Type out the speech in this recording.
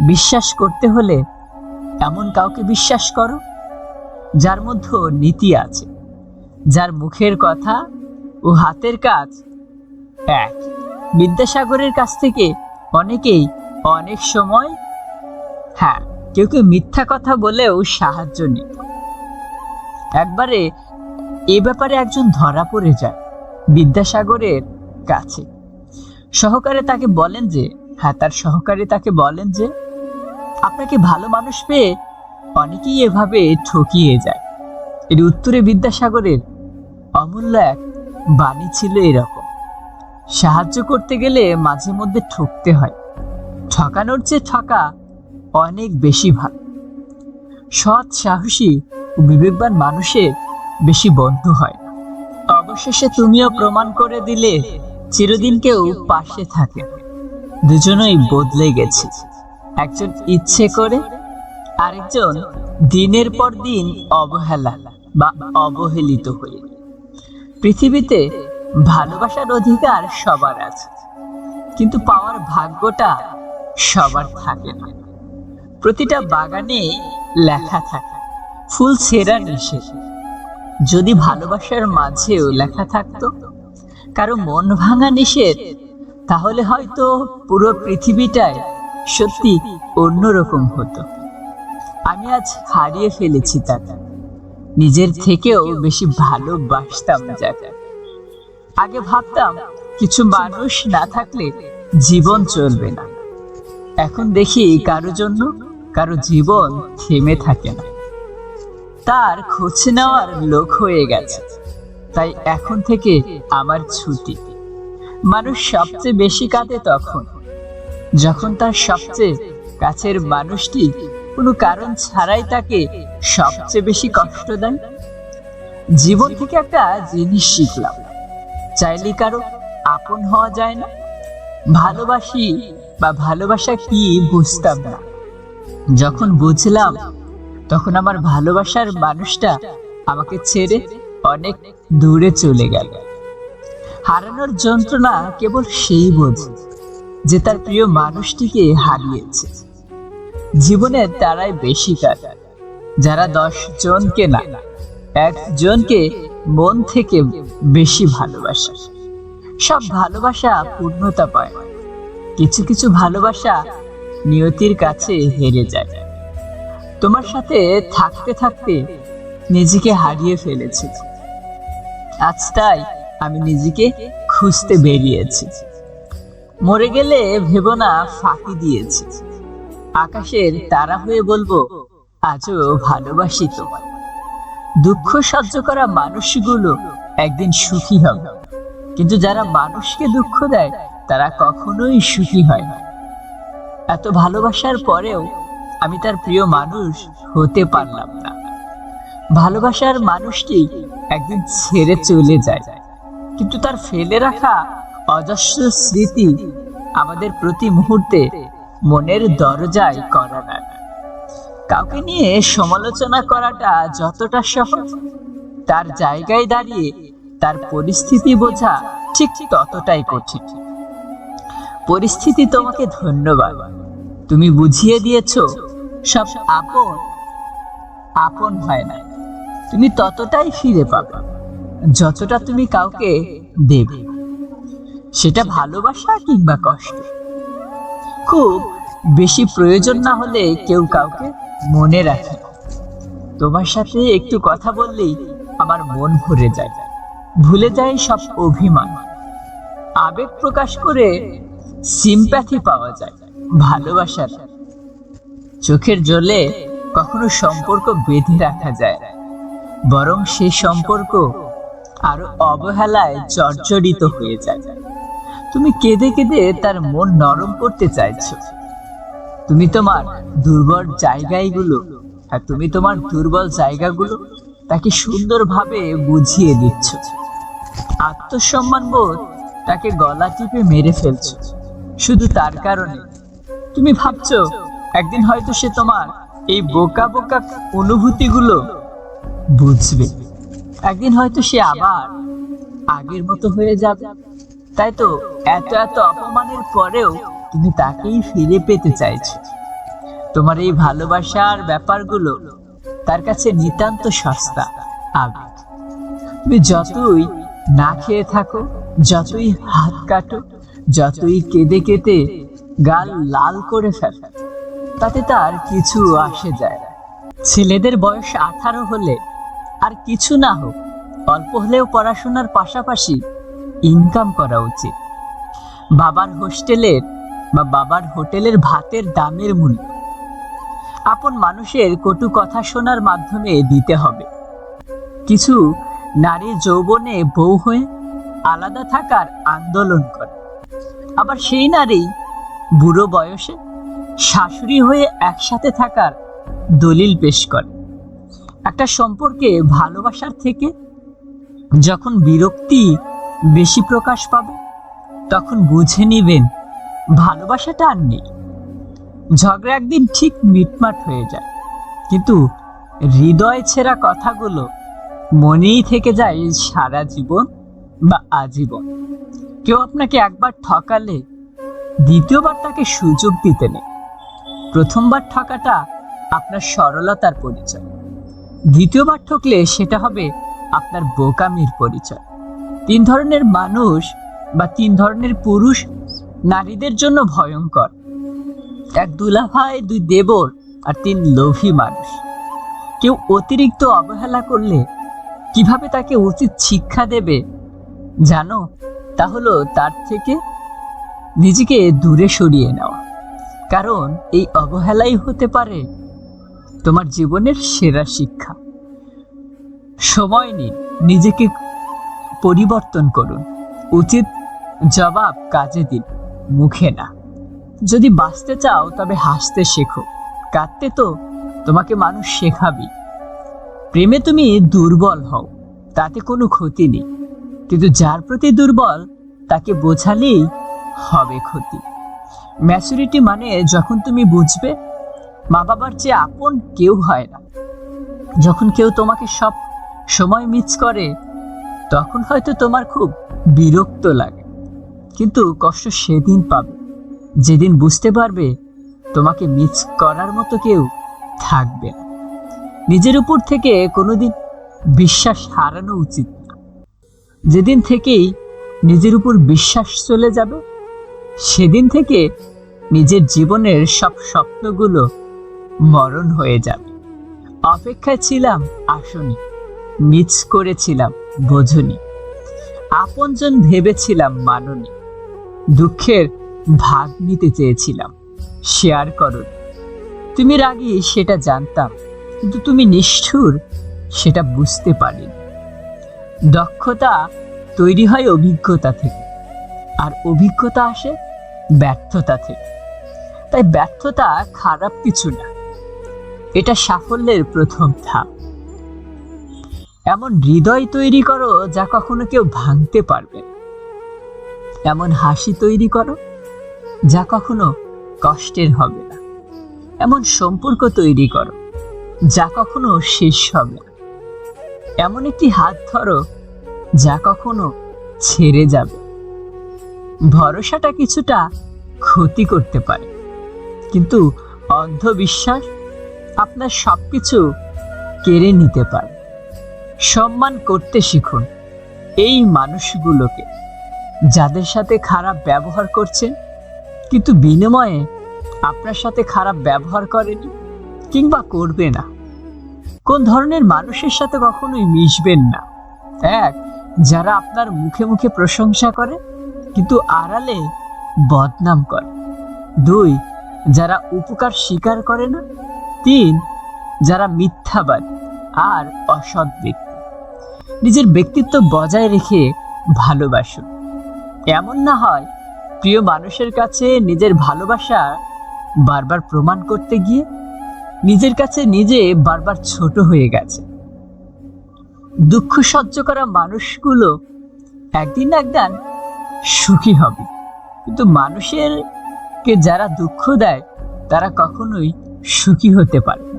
বিশ্বাস করতে হলে এমন কাউকে বিশ্বাস করো, যার মধ্যে নীতি আছে, যার মুখের কথা ও হাতের কাজ এক। বিদ্যাসাগরের কাছ থেকে অনেকেই অনেক সময় হ্যাঁ কেউ কেউ মিথ্যা কথা বলেও সাহায্য নিত। একবারে এ ব্যাপারে একজন ধরা পড়ে যায় বিদ্যাসাগরের কাছে। সহকারে তাকে বলেন যে হ্যাঁ তার সহকারী তাকে বলেন যে আপনাকে ভালো মানুষ পেয়ে অনেকেই এভাবে ঠকিয়ে যায়। এর উত্তরে বিদ্যাসাগরের অমূল্য এক বাণী ছিল এরকম, সাহায্য করতে গেলে মাঝে মধ্যে ঠকতে হয়। ঠকানোর চেয়ে ঠকা অনেক বেশি ভালো। সৎ, সাহসী ও বিবেকবান মানুষের বেশি বন্ধু হয় অবশেষে তুমিও প্রমাণ করে দিলে চিরদিন কেউ পাশে থাকে দুজনেই বদলে গেছে। একজন ইচ্ছে করে, আরেকজন দিনের পর দিন অবহেলা বা অবহেলিত হয়ে। পৃথিবীতে ভালোবাসার অধিকার সবার আছে, কিন্তু পাওয়ার ভাগ্যটা সবার থাকে না। প্রতিটা বাগানে লেখা থাকে, ফুল ছেঁড়া নিষেধ। যদি ভালোবাসার মাঝেও লেখা থাকতো, কারও মন ভাঙা নিষেধ, তাহলে হয়তো পুরো পৃথিবীটাই সত্যি অন্যরকম হতো। আমি আজ হারিয়ে ফেলেছি তাকে। নিজের থেকেও বেশি ভালোবাসতাম যাকে। আগে ভাবতাম, কিছু মানুষ না থাকলে জীবন চলবে না। এখন দেখি কারও জন্য কারও জীবন থেমে থাকে না। তার খোঁজ নেওয়ার লোক হয়ে গেছে। তাই এখন থেকে আমার ছুটি। মানুষ সবচেয়ে বেশি কাঁদে তখন। যখন তার সবচেয়ে কাছের মানুষটি কোনো কারণ ছাড়াই তাকে সবচেয়ে বেশি কষ্ট দেয় জীবন থেকে একটা জিনিস শিখলাম। চাইলে কারও আপন হওয়া যায় না। ভালোবাসি বা ভালোবাসা কি বুঝতাম না। যখন বুঝলাম, তখন আমার ভালোবাসার মানুষটা আমাকে ছেড়ে অনেক দূরে চলে গেল। হারানোর যন্ত্রণা কেবল সেই বোঝে। যে তার প্রিয় মানুষটিকে হারিয়েছে। জীবনে তারাই বেশি কাটায় যারা দশ জনকে না একজনকে মন থেকে বেশি ভালোবাসে। সব ভালোবাসা পূর্ণতা পায়। কিছু কিছু ভালোবাসা নিয়তির কাছে হেরে যায়। তোমার সাথে থাকতে থাকতে নিজেকে হারিয়ে ফেলেছি। আজ তাই আমি নিজেকে খুঁজতে বেরিয়েছি। মরে গেলে ভেবো না ফাঁকি দিয়েছি। আকাশের তারা হয়ে বলব, আজও ভালোবাসি তোমায়। দুঃখ সহ্য করা মানুষগুলো একদিন সুখী হবে। কিন্তু যারা মানুষকে দুঃখ দেয়, তারা কখনোই সুখী হয় না। এত ভালোবাসার পরেও আমি তার প্রিয় মানুষ হতে পারলাম না। ভালোবাসার মানুষটি একদিন ছেড়ে চলে যায়। কিন্তু তার ফেলে রাখা অজস্র স্মৃতি আমাদের প্রতি মুহূর্তে মনের দরজায় করা না। কাউকে নিয়ে সমালোচনা করাটা যতটা সহজ, তার জায়গায় দাঁড়িয়ে তার পরিস্থিতি বোঝা ঠিক ততটাই কঠিন। পরিস্থিতি তোমাকে ধন্যবাদ। তুমি বুঝিয়ে দিয়েছ, সব আপন আপন হয় না। তুমি ততটাই ফিরে পাবে, যতটা তুমি কাউকে দেবে। সেটা ভালোবাসা কিংবা কষ্ট? খুব বেশি প্রয়োজন না হলে কেউ কাউকে মনে রাখে তোমার সাথে একটু কথা বললেই আমার মন ভরে যায়। ভুলে যায় সব অভিমান। আবেগ প্রকাশ করে সিম্প্যাথি পাওয়া যায়, ভালোবাসার। চোখের জলে কখনো সম্পর্ক বেঁধে রাখা যায়। বরং সেই সম্পর্ক আরও অবহেলায় জর্জরিত হয়ে যায়। তুমি কেঁদে কেঁদে তার মন নরম করতে চাইছো। তুমি তোমার দুর্বল জায়গাগুলো আর তুমি তোমার দুর্বল জায়গাগুলো তাকে সুন্দরভাবে বুঝিয়ে দিচ্ছ। আত্মসম্মান বোধ তাকে গলা টিপে মেরে ফেলছো। শুধু তার কারণে। তুমি ভাবছ, একদিন হয়তো সে তোমার এই বোকা বোকা অনুভূতিগুলো বুঝবে। একদিন হয়তো সে আবার আগের মতো হয়ে যাবে। তাই তো এত এত অপমানের পরেও তুমি তাকেই ফিরে পেতে চাইছো। তোমার এই ভালোবাসার ব্যাপারগুলো তার কাছে নিতান্ত সস্তা, আবেগ। তুমি যতই না খেয়ে থাকো, যতই হাত কাটো, যতই কেঁদে কেটে গাল লাল করে ফেলো, তাতে তার কিছু আসে যায় ছেলেদের বয়স আঠারো হলে আর কিছু না হোক, অল্প হলেও পড়াশোনার পাশাপাশি ইনকাম করা উচিত। বাবার হোস্টেলের বা বাবার হোটেলের ভাতের দামের মূল্য। আপন মানুষের কটু কথা শোনার মাধ্যমে দিতে হবে। কিছু নারী যৌবনে বউ হয়ে আলাদা থাকার আন্দোলন করে। আবার সেই নারী বুড়ো বয়সে শাশুড়ি হয়ে একসাথে থাকার দলিল পেশ করে। একটা সম্পর্কে ভালোবাসার থেকে যখন বিরক্তি বেশি প্রকাশ পাবে, তখন বুঝে নিবেন, ভালোবাসাটা আর নেই। ঝগড়া একদিন ঠিক মিটমাট হয়ে যায়, কিন্তু হৃদয় ছেঁড়া কথাগুলো মনেই থেকে যায় সারা জীবন বা আজীবন। কেউ আপনাকে একবার ঠকালে, দ্বিতীয়বার তাকে সুযোগ দিতে নেই। প্রথমবার ঠকাটা আপনার সরলতার পরিচয়। দ্বিতীয়বার ঠকলে সেটা হবে আপনার বোকামির পরিচয়। তিন ধরনের মানুষ বা তিন ধরনের পুরুষ নারীদের জন্য ভয়ঙ্কর। এক দুলাভাই, দুই দেবর আর তিন লোভী মানুষ। কেউ অতিরিক্ত অবহেলা করলে কীভাবে তাকে উচিত শিক্ষা দেবে জানো? তা হলো তার থেকে নিজেকে দূরে সরিয়ে নেওয়া। কারণ এই অবহেলাই হতে পারে তোমার জীবনের সেরা শিক্ষা। সময় নিন, নিজেকে পরিবর্তন করুন। উচিত জবাব কাজে দিন, মুখে না। যদি বাঁচতে চাও, তবে হাসতে শেখো। কাঁদতে তো তোমাকে মানুষ শেখাবি প্রেমে তুমি দুর্বল হও, তাতে কোনো ক্ষতি নেই। কিন্তু যার প্রতি দুর্বল, তাকে বোঝালেই হবে ক্ষতি। ম্যাচুরিটি মানে যখন তুমি বুঝবে মা বাবার চেয়ে আপন কেউ হয় না। যখন কেউ তোমাকে সব সময় মিস করে তখন হয়তো তোমার খুব বিরক্ত লাগে। কিন্তু কষ্ট সেদিন পাবে। যেদিন বুঝতে পারবে, তোমাকে মিস করার মতো কেউ থাকবে না। নিজের উপর থেকে কোনোদিন বিশ্বাস হারানো উচিত না। যেদিন থেকেই নিজের উপর বিশ্বাস চলে যাবে, সেদিন থেকে নিজের জীবনের সব স্বপ্নগুলো মরণ হয়ে যাবে। অপেক্ষায় ছিলাম, আসনি মিস করেছিলাম। বোঝনি। আপনজন ভেবেছিলাম মাননি। দুঃখের ভাগ নিতে চেয়েছিলাম। শেয়ার করো তুমি রাগি, সেটা জানতাম, কিন্তু তুমি নিষ্ঠুর, সেটা বুঝতে পারিনি। দক্ষতা তৈরি হয় অভিজ্ঞতা থেকে, আর অভিজ্ঞতা আসে ব্যর্থতা থেকে। তাই ব্যর্থতা খারাপ কিছু না। এটা সাফল্যের প্রথম ধাপ। এমন হৃদয় তৈরি করো যা কখনো কেউ ভাঙতে পারবে। এমন হাসি তৈরি করো যা কখনো কষ্টের হবে না। এমন সম্পর্ক তৈরি করো যা কখনো শেষ হবে না। এমন একটি হাত ধরো যা কখনো ছেড়ে যাবে। ভরসাটা কিছুটা ক্ষতি করতে পারে। কিন্তু অন্ধবিশ্বাস আপনার সবকিছু কেড়ে নিতে পারে। সম্মান করতে শিখুন। এই মানুষগুলোকে যাদের সাথে খারাপ ব্যবহার করছেন, কিন্তু বিনিময়ে আপনার সাথে খারাপ ব্যবহার করেনি কিংবা করবে না। কোন ধরনের মানুষের সাথে কখনোই মিশবেন না। এক, যারা আপনার মুখে মুখে প্রশংসা করে, কিন্তু আড়ালে বদনাম করে। দুই, যারা উপকার স্বীকার করে না। তিন, যারা মিথ্যাবাদী আর অসৎ ব্যক্তি। নিজের ব্যক্তিত্ব বজায় রেখে ভালোবাসুন এমন না হয় প্রিয় মানুষের কাছে নিজের ভালোবাসা বারবার প্রমাণ করতে গিয়ে নিজের কাছে নিজে বারবার ছোট হয়ে গেছে। দুঃখ সহ্য করা মানুষগুলো একদিন একদিন সুখী হবে। কিন্তু মানুষের কে যারা দুঃখ দেয়, তারা কখনোই সুখী হতে পারে